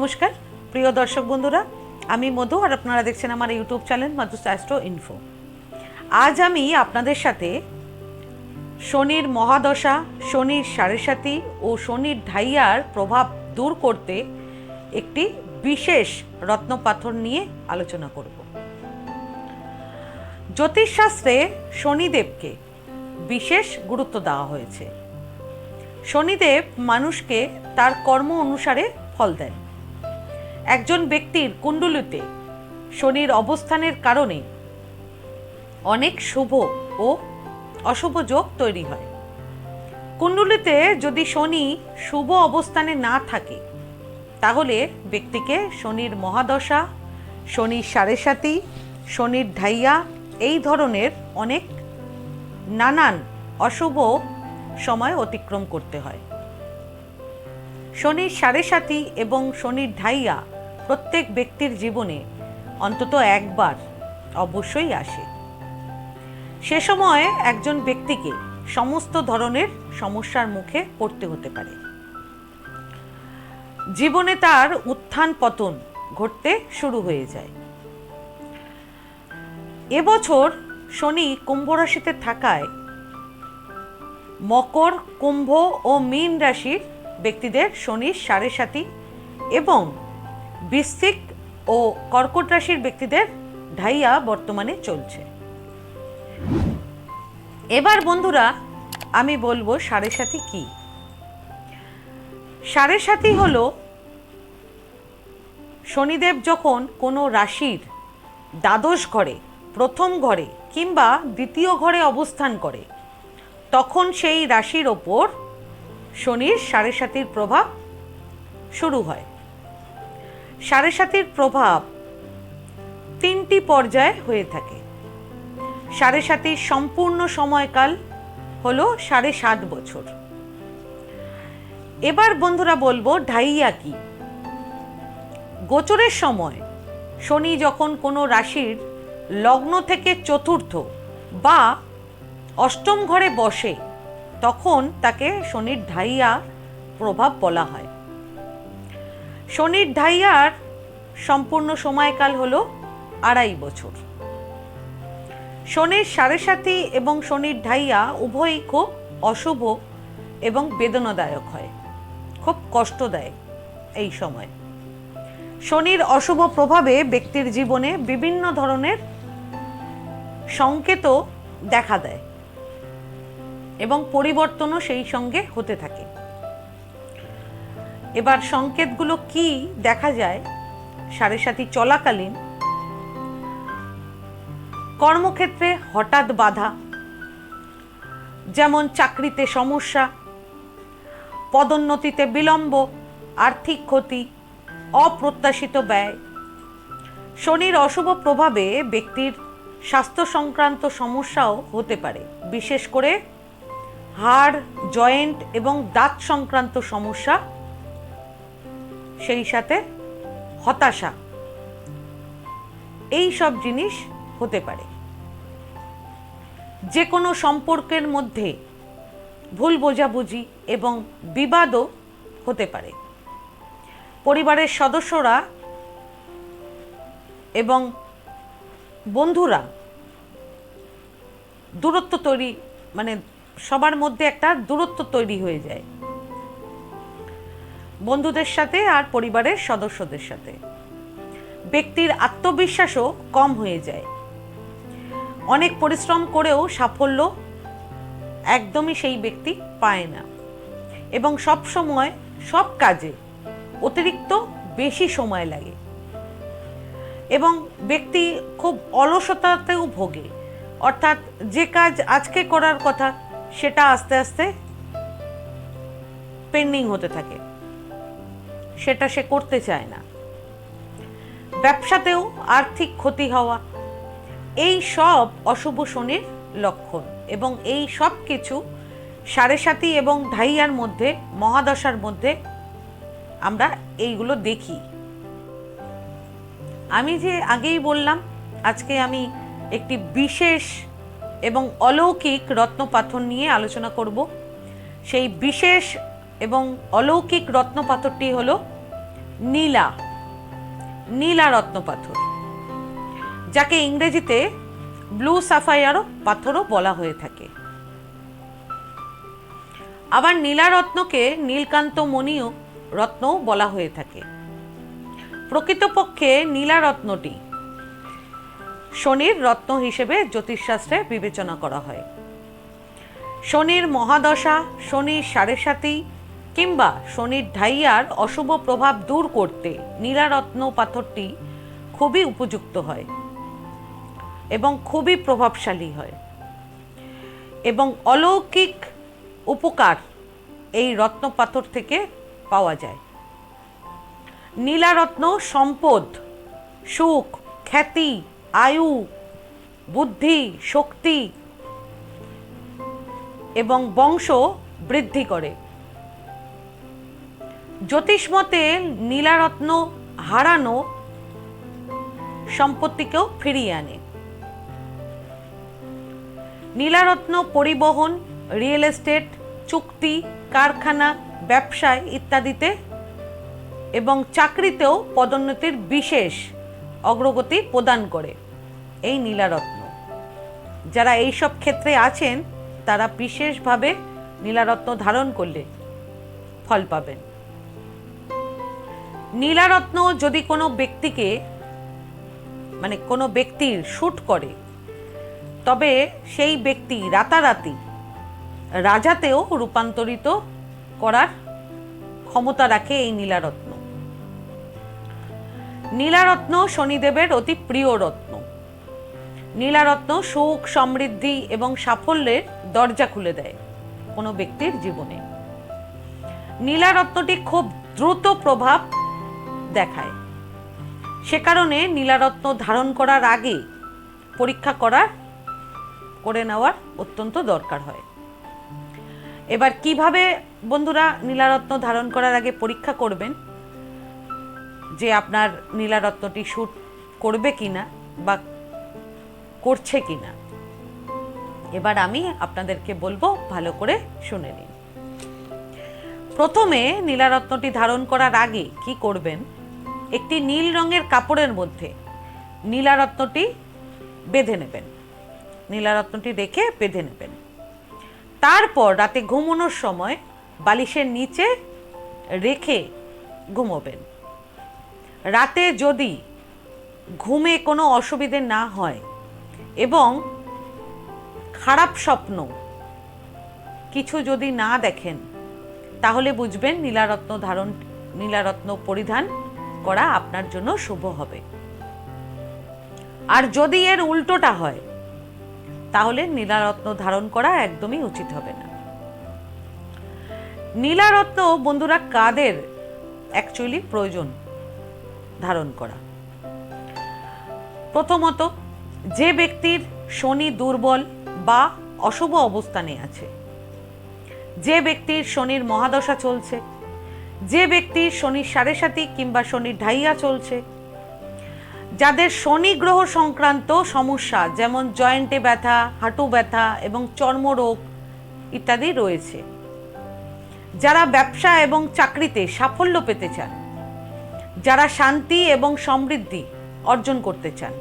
নমস্কার। প্রিয় দর্শক বন্ধুরা, আমি মধু আর আপনারা দেখছেন আমার YouTube channel Madhu astro info. আজ আমি আপনাদের সাথে শনির মহাদশা, শনির সাড়ে সাথী ও শনির ঢাইয়ার প্রভাব দূর করতে একটি বিশেষ রত্ন পাথর নিয়ে আলোচনা করব। জ্যোতিষশাস্ত্রে শনিদেবকে বিশেষ গুরুত্ব দেওয়া হয়েছে। শনিদেব মানুষকে তার কর্ম অনুসারে ফল দেন। একজন ব্যক্তির কুণ্ডলিতে শনির অবস্থানের কারণে অনেক শুভ ও অশুভ যোগ তৈরি হয়। কুণ্ডলিতে যদি শনি শুভ অবস্থানে না থাকে, তাহলে ব্যক্তিকে শনির মহাদশা, শনির সাড়ে সাতি শনির ঢাইয়া এই ধরনের অনেক নানান অশুভ সময় অতিক্রম করতে হয়। শনির সাড়ে সাতি এবং শনির ঢাইয়া প্রত্যেক ব্যক্তির জীবনে অন্তত একবার অবশ্যই আসে। সে সময় একজন ব্যক্তিকে সমস্ত ধরনের সমস্যার মুখে পড়তে হতে পারে। জীবনে তার উত্থান পতন ঘটতে শুরু হয়ে যায়। এবছর শনি কুম্ভ রাশিতে থাকায় মকর, কুম্ভ ও মীন রাশির ব্যক্তিদের শনির সাড়ে সাতি এবং বৃশ্চিক ও কর্কট রাশির ব্যক্তিদের ঢাইয়া বর্তমানে চলছে। এবার বন্ধুরা, আমি বলব সাড়ে সাতি কি? সাড়ে সাতি হল শনিদেব যখন কোনো রাশির দ্বাদশ ঘরে, প্রথম ঘরে কিংবা দ্বিতীয় ঘরে অবস্থান করে, তখন সেই রাশির ওপর শনির সাড়ে সাতির প্রভাব শুরু হয়। সাড়ে সাতির প্রভাব তিনটি পর্যায়ে হয়ে থাকে। সাড়ে সাতির সম্পূর্ণ সময়কাল হলো সাড়ে সাত বছর। এবার বন্ধুরা বলব ঢাইয়া কি? গোচরের সময় শনি যখন কোনো রাশির লগ্ন থেকে চতুর্থ বা অষ্টম ঘরে বসে, তখন তাকে শনির ঢাইয়া প্রভাব বলা হয়। শনির ঢাইয়ার সম্পূর্ণ সময়কাল হল আড়াই বছর। শনির সাড়ে সাথী এবং শনির ঢাইয়া উভয়ই খুব অশুভ এবং বেদনাদায়ক হয়। খুব কষ্টদায়ক এই সময়। শনির অশুভ প্রভাবে ব্যক্তির জীবনে বিভিন্ন ধরনের সংকেতও দেখা দেয় এবং পরিবর্তনও সেই সঙ্গে হতে থাকে। এবার সংকেতগুলো কি দেখা যায় সাড়ে সাথী চলাকালীন? কর্মক্ষেত্রে হঠাৎ বাধা, যেমন চাকরিতে সমস্যা, পদোন্নতিতে বিলম্ব, আর্থিক ক্ষতি, অপ্রত্যাশিত ব্যয়। শনির অশুভ প্রভাবে ব্যক্তির স্বাস্থ্য সংক্রান্ত সমস্যাও হতে পারে, বিশেষ করে হাড়, জয়েন্ট এবং দাঁত সংক্রান্ত সমস্যা সেই সাথে হতাশা। এই সব জিনিস হতে পারে। যে কোনো সম্পর্কের মধ্যে ভুল বোঝাবুঝি এবং বিবাদও হতে পারে। পরিবারের সদস্যরা এবং বন্ধুরা দূরত্ব তৈরি মানে সবার মধ্যে একটা দূরত্ব তৈরি হয়ে যায়। বন্ধুদের সাথে আর পরিবারের সদস্যদের সাথে। ব্যক্তির আত্মবিশ্বাসও কম হয়ে যায়। অনেক পরিশ্রম করেও সাফল্য একদমই সেই ব্যক্তি পায় না। এবং সব সময় সব কাজে অতিরিক্ত বেশি সময় লাগে। এবং ব্যক্তি খুব অলসতাতেও ভোগে। অর্থাৎ যে কাজ আজকে করার কথা, সেটা আস্তে আস্তে পেন্ডিং হতে থাকে। সেটা সে করতে চায় না। ব্যবসাতেও আর্থিক ক্ষতি হওয়া, এই সব অশুভ শনির লক্ষণ এবং এই সব কিছু সাড়ে সাতি এবং ঢাইয়ার মধ্যে, মহাদশার মধ্যে আমরা এইগুলো দেখি। আমি যে আগেই বললাম, আজকে আমি একটি বিশেষ এবং অলৌকিক রত্নপাথর নিয়ে আলোচনা করব। সেই বিশেষ এবং অলৌকিক রত্নপাথরটি হলো নীলা নীলা রত্ন পাথর যাকে ইংরেজিতে ব্লু সাফায়ারও পাথরও বলা হয়ে থাকে। আবার নীলা রত্নকে নীলকান্ত মণিও রত্নও বলা হয়ে থাকে। প্রকৃতপক্ষে নীলা রত্নটি শনির রত্ন হিসেবে জ্যোতিষশাস্ত্রে বিবেচনা করা হয়। শনির মহাদশা, শনির সাড়ে সাথী কিংবা শনির ঢাইয়ার অশুভ প্রভাব দূর করতে নীলারত্ন পাথরটি খুবই উপযুক্ত হয় এবং খুবই প্রভাবশালী হয়। এবং অলৌকিক উপকার এই রত্ন পাথর থেকে পাওয়া যায়। নীলারত্ন সম্পদ, সুখ, খ্যাতি, আয়ু, বুদ্ধি, শক্তি এবং বংশ বৃদ্ধি করে। জ্যোতিষমতে নীলারত্ন হারানো সম্পত্তিকেও ফিরিয়ে আনে। নীলারত্ন পরিবহন, রিয়েল এস্টেট, চুক্তি, কারখানা, ব্যবসায় ইত্যাদিতে এবং চাকরিতেও পদোন্নতির বিশেষ অগ্রগতি প্রদান করে এই নীলারত্ন। যারা এইসব ক্ষেত্রে আছেন, তারা বিশেষভাবে নীলারত্ন ধারণ করলে ফল পাবেন। নীলারত্ন যদি কোনো ব্যক্তিকে মানে কোনো ব্যক্তির শ্যুট করে, তবে সেই ব্যক্তি রাতারাতি রাজাতেও রূপান্তরিত করার ক্ষমতা রাখে এই নীলারত্ন। নীলারত্ন শনিদেবের অতি প্রিয় রত্ন। নীলারত্ন সুখ, সমৃদ্ধি এবং সাফল্যের দরজা খুলে দেয় কোনো ব্যক্তির জীবনে। নীলারত্নটি খুব দ্রুত প্রভাব দেখায়। সে কারণে নীলারত্ন ধারণ করার আগে পরীক্ষা করার, করে নেওয়ার অত্যন্ত দরকার হয়। এবার কীভাবে বন্ধুরা নীলারত্ন ধারণ করার আগে পরীক্ষা করবেন? যে আপনার নীলারত্নটি শ্যুট করবে কিনা বা করছে কি না এবার আমি আপনাদেরকে বলব, ভালো করে শুনে নিন। প্রথমে নীলারত্নটি ধারণ করার আগে কি করবেন? একটি নীল রঙের কাপড়ের মধ্যে নীলারত্নটি বেঁধে নেবেন। নীলারত্নটি রেখে বেঁধে নেবেন। তারপর রাতে ঘুমানোর সময় বালিশের নিচে রেখে ঘুমোবেন। রাতে যদি ঘুমে কোনো অসুবিধে না হয় এবং খারাপ স্বপ্ন কিছু যদি না দেখেন, তাহলে বুঝবেন নীলারত্ন ধারণ নীলারত্ন পরিধান করা আপনার জন্য শুভ হবে। আর যদি এর উল্টোটা হয়, তাহলে নীলারত্ন ধারণ করা একদমই উচিত হবে না। নীলারত্ন বন্ধুরা কাদের অ্যাকচুয়ালি প্রয়োজন ধারণ করা? প্রথমত, যে ব্যক্তির শনি দুর্বল বা অশুভ অবস্থানে আছে, যে ব্যক্তির শনির মহাদশা চলছে যে ব্যক্তি শনির সাড়ে সাথী কিংবা শনির ঢাইয়া চলছে, যাদের শনি গ্রহ সংক্রান্ত সমস্যা, যেমন জয়েন্টে ব্যথা, হাঁটু ব্যথা এবং চর্মরোগ ইত্যাদি রয়েছে। যারা ব্যবসা এবং চাকরিতে সাফল্য পেতে চান, যারা শান্তি এবং সমৃদ্ধি অর্জন করতে চান,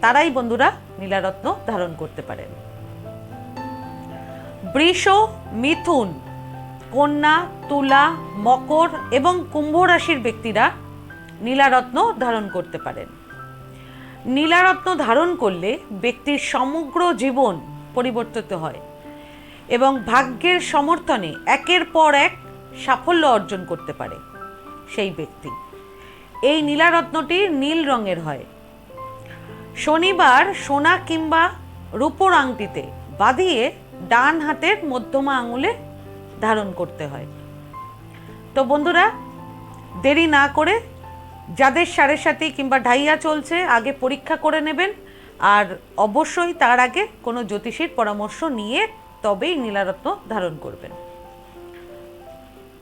তারাই বন্ধুরা নীলারত্ন ধারণ করতে পারেন। বৃষ, মিথুন কন্যা, তুলা, মকর এবং কুম্ভ রাশির ব্যক্তিরা নীলারত্ন ধারণ করতে পারেন। নীলারত্ন ধারণ করলে ব্যক্তির সমগ্র জীবন পরিবর্তিত হয় এবং ভাগ্যের সমর্থনে একের পর এক সাফল্য অর্জন করতে পারে সেই ব্যক্তি। এই নীলারত্নটি নীল রঙের হয়। শনিবার সোনা কিংবা রূপোর আংটিতে বাঁধিয়ে ডান হাতের মধ্যমা আঙুলে ধারণ করতে হয়। তো বন্ধুরা, দেরি না করে যাদের সাড়ে সাথে কিংবা ঢাইয়া চলছে, আগে পরীক্ষা করে নেবেন। আর অবশ্যই তার আগে কোনো জ্যোতিষীর পরামর্শ নিয়ে তবেই নীলারত্ন ধারণ করবেন।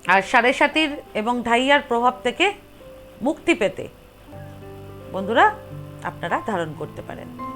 আর সাড়ে সাতির এবং ঢাইয়ার প্রভাব থেকে মুক্তি পেতে বন্ধুরা, আপনারা ধারণ করতে পারেন।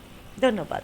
ধন্যবাদ।